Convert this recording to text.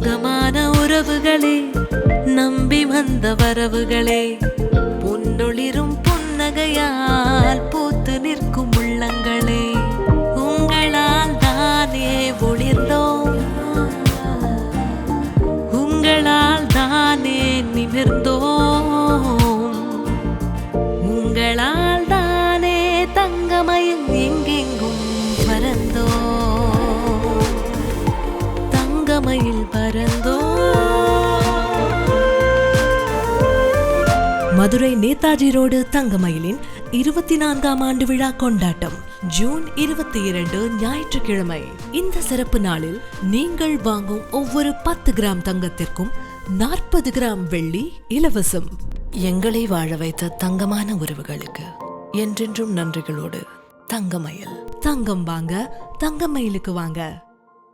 தங்கமான உறவுகளே நம்பி வந்த வரவுகளே. பொன்னொளிரும் புன்னகையால் பூத்து நிற்கும் உள்ளங்களே. உங்களால் தானே ஒளிர்ந்தோம். உங்களால் தானே நிமிர்ந்தோம். உங்களால் தானே தங்கமயம் எங்கெங்கும் பறந்தோம். தங்கமயில் பறந்தோ. மதுரை நேதாஜி ரோடு தங்கமயிலின் இருபத்தி நான்காம் ஆண்டு விழா கொண்டாட்டம் ஜூன் இருபத்தி இரண்டு ஞாயிற்றுக்கிழமை. இந்த சிறப்பு நாளில் நீங்கள் வாங்கும் ஒவ்வொரு பத்து கிராம் தங்கத்திற்கும் நாற்பது கிராம் வெள்ளி இலவசம். எங்களை வாழ வைத்த தங்கமான உறவுகளுக்கு என்றென்றும் நன்றிகளோடு தங்கமயில். தங்கம் வாங்க தங்கமயிலுக்கு வாங்க.